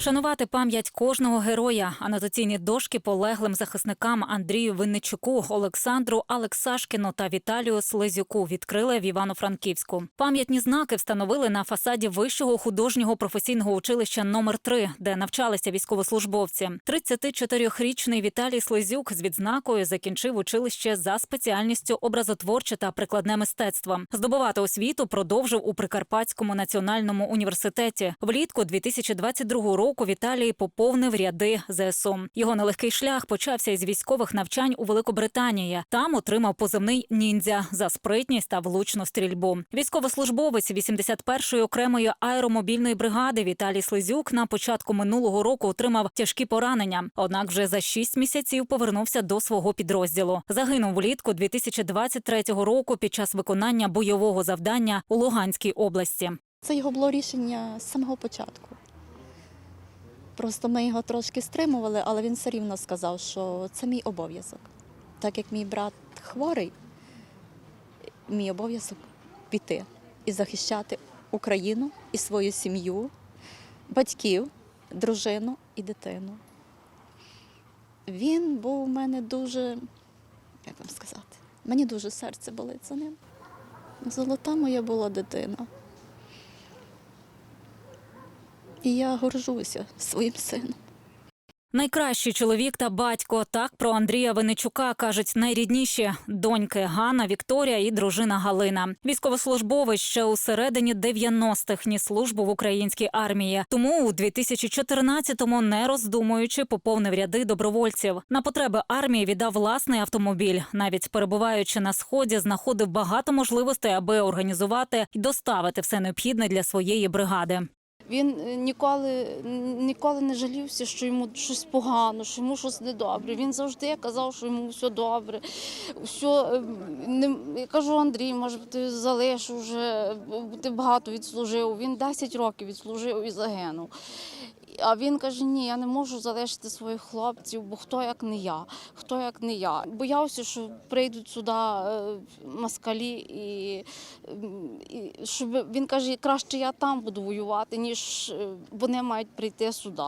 Шанувати пам'ять кожного героя, анотаційні дошки полеглим захисникам Андрію Винничуку, Олександру Алексашкіну та Віталію Слизюку відкрили в Івано-Франківську. Пам'ятні знаки встановили на фасаді вищого художнього професійного училища номер 3 де навчалися військовослужбовці. 34-річний Віталій Слизюк з відзнакою закінчив училище за спеціальністю образотворче та прикладне мистецтво. Здобувати освіту продовжив у Прикарпатському національному університеті. Влітку 2022 року Віталій поповнив ряди ЗСУ. Його нелегкий шлях почався із військових навчань у Великобританії. Там отримав позивний ніндзя за спритність та влучну стрільбу. Військовослужбовець 81-ї окремої аеромобільної бригади Віталій Слизюк на початку минулого року отримав тяжкі поранення. Однак вже за шість місяців повернувся до свого підрозділу. Загинув влітку 2023 року під час виконання бойового завдання у Луганській області. Це його було рішення з самого початку. Просто ми його трошки стримували, але він все рівно сказав, що це мій обов'язок. Так як мій брат хворий, мій обов'язок піти і захищати Україну і свою сім'ю, батьків, дружину і дитину. Він був у мене дуже, як вам сказати, мені дуже серце болить за ним. Золота моя була дитина. І я горжуся своїм сином. Найкращий чоловік та батько так про Андрія Винничука кажуть найрідніші доньки Ганна, Вікторія і дружина Галина. Військовослужбовець ще у середині 90-х ніс службу в українській армії. Тому у 2014-му, не роздумуючи, поповнив ряди добровольців. На потреби армії віддав власний автомобіль. Навіть перебуваючи на сході, знаходив багато можливостей, аби організувати і доставити все необхідне для своєї бригади. Він е, ніколи, ніколи не жалівся, що йому щось погано, що йому щось недобре. Він завжди казав, що йому все добре. Все, е, не, я кажу, Андрій, може ти залиш бо ти багато відслужив. Він 10 років відслужив і загинув. А він каже: ні, я не можу залишити своїх хлопців, бо хто як не я, хто як не я. Боявся, що прийдуть сюди е, москалі, і, і щоб він каже, краще я там буду воювати, ніж е, вони мають прийти сюди.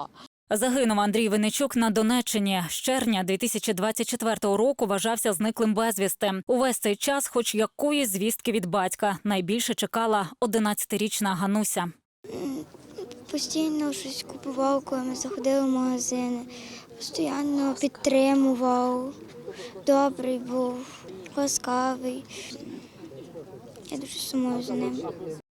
Загинув Андрій Винничук на Донеччині. З червня 2024 року вважався зниклим безвісти. Увесь цей час, хоч якоїсь звістки від батька, найбільше чекала 11-річна Гануся. Постійно щось купував, коли ми заходили в магазини. Постійно підтримував. Добрий був, ласкавий. Я дуже сумую за ним.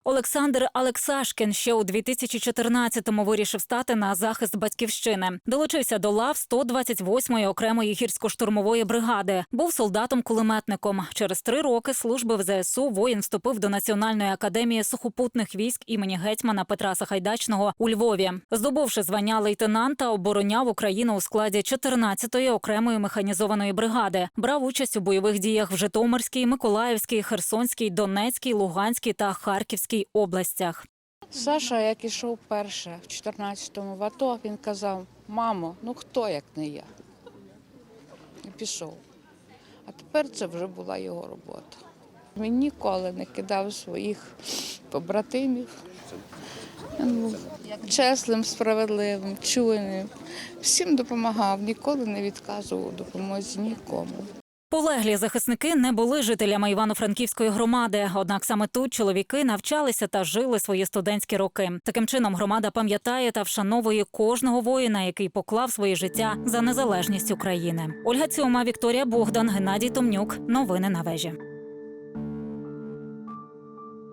Олександр Алексашкін ще у 2014-му вирішив стати на захист батьківщини. Долучився до лав 128-ї окремої гірсько-штурмової бригади. Був солдатом-кулеметником. Через три роки служби в ЗСУ воїн вступив до Національної академії сухопутних військ імені гетьмана Петра Сагайдачного у Львові. Здобувши звання лейтенанта, обороняв Україну у складі 14-ї окремої механізованої бригади. Брав участь у бойових діях в Житомирській, Миколаївській, Херсонській, Донецькій, Луганській та Харківській областях. Саша, як ішов перше в 14-му в АТО, він казав: мамо, ну хто як не я? І пішов. А тепер це вже була його робота. Він ніколи не кидав своїх побратимів. Він був чесним, справедливим, чуйним. Всім допомагав, ніколи не відказував допомозі нікому. Полеглі захисники не були жителями Івано-Франківської громади. Однак саме тут чоловіки навчалися та жили свої студентські роки. Таким чином громада пам'ятає та вшановує кожного воїна, який поклав своє життя за незалежність України. Ольга Цьома, Вікторія Богдан, Геннадій Томнюк. Новини на вежі.